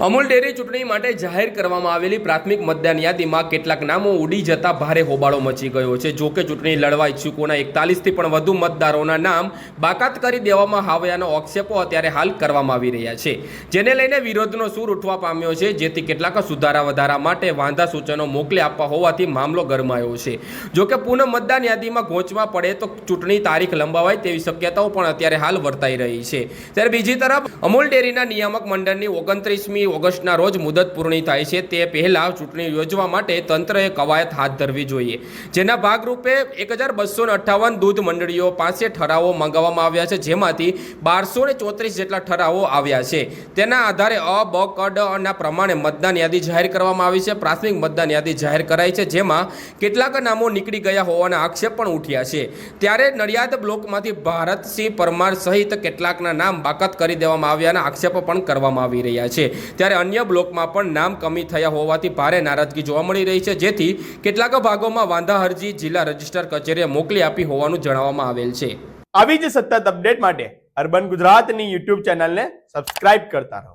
Amul dairy ચૂંટણી માટે જાહેર કરવામાં આવેલી પ્રાથમિક મતદાન યાદીમાં કેટલાક નામો ઉડી જતા ભારે હોબાળો મચી ગયો છે. જો કે ચૂંટણી લડવા ઇચ્છુકોના એકતાલીસથી પણ વધુ મતદારોના નામ બાકાત કરી દેવામાં આવ્યાનો આક્ષેપો અત્યારે હાલ કરવામાં આવી રહ્યા છે. જેને લઈને વિરોધનો સૂર ઉઠવા પામ્યો છે. જેથી કેટલાક સુધારા વધારા માટે વાંધા સૂચનો મોકલી આપવા હોવાથી મામલો ગરમાયો છે. જો કે પુનઃ મતદાન યાદીમાં ગોંચવા પડે તો ચૂંટણી તારીખ લંબાવાય તેવી શક્યતાઓ પણ અત્યારે હાલ વર્તાઈ રહી છે. ત્યારે બીજી તરફ અમૂલ ડેરીના નિયામક મંડળની ઓગણત્રીસમી ઓગસ્ટના રોજ મુદત પૂર્ણ થાય છે તે પહેલાં ચૂંટણી યોજવા માટે તંત્રએ કવાયત હાથ ધરવી જોઈએ. જેના ભાગરૂપે એક હજાર બસો અઠ્ઠાવન દૂધ મંડળીઓ પાસે ઠરાવો મંગાવવામાં આવ્યા છે, જેમાંથી બારસો ને ચોત્રીસ જેટલા ઠરાવો આવ્યા છે. તેના આધારે અ, બ, ક, ડ ના પ્રમાણે મતદાન યાદી જાહેર કરવામાં આવી છે, પ્રાથમિક મતદાન યાદી જાહેર કરાઈ છે, જેમાં કેટલાક નામો નીકળી ગયા હોવાના આક્ષેપ પણ ઉઠ્યા છે. ત્યારે નડિયાદ બ્લોકમાંથી ભારતસિંહ પરમાર સહિત કેટલાકના નામ બાકાત કરી દેવામાં આવ્યાના આક્ષેપો પણ કરવામાં આવી રહ્યા છે. ત્યારે અન્ય બ્લોકમાં પણ નામ કમી થયા હોવાથી ભારે નારાજગી જોવા મળી રહી છે. જેથી કેટલાક ભાગોમાં વાંધા અરજી જિલ્લા રજિસ્ટર કચેરીએ મોકલી આપી હોવાનું જણાવવામાં આવેલ છે. આવી જ સતત અપડેટ માટે અર્બન ગુજરાતની યુટ્યુબ ચેનલને સબસ્ક્રાઇબ કરતા રહો.